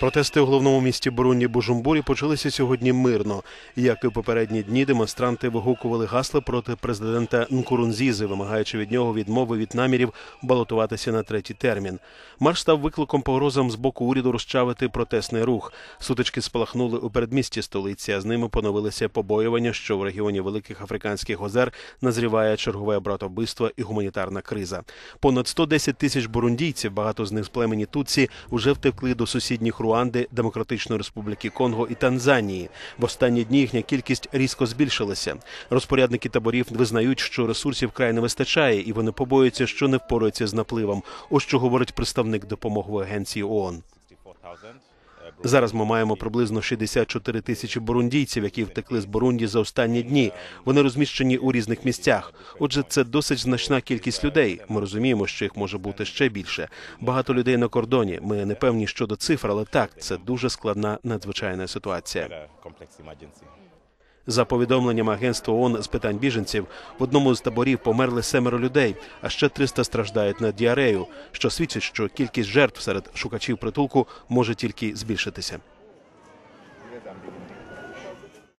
Протести у головному місті Бурунді Бужумбурі почалися сьогодні мирно. Як і в попередні дні, демонстранти вигукували гасла проти президента Нкурунзізи, вимагаючи від нього відмови від намірів балотуватися на третій термін. Марш став викликом погрозам з боку уряду розчавити протестний рух. Сутички спалахнули у передмісті столиці, а з ними поновилися побоювання, що в регіоні Великих Африканських озер назріває чергове братобийство і гуманітарна криза. Понад 110 тисяч бурундійців, багато з них з племені Туці, вже втекли до сусідніх Руанди, Демократичної Республіки Конго і Танзанії. В останні дні їхня кількість різко збільшилася. Розпорядники таборів визнають, що ресурсів край не вистачає, і вони побоюються, що не впораються з напливом. Ось що говорить представник допомогової агенції ООН. Зараз ми маємо приблизно 64 тисячі бурундійців, які втекли з Бурунді за останні дні. Вони розміщені у різних місцях. Отже, це досить значна кількість людей. Ми розуміємо, що їх може бути ще більше. Багато людей на кордоні. Ми не певні щодо цифр, але так, це дуже складна надзвичайна ситуація. За повідомленням агентства ООН з питань біженців, в одному з таборів померли семеро людей, а ще 300 страждають на діарею, що свідчить, що кількість жертв серед шукачів притулку може тільки збільшитися.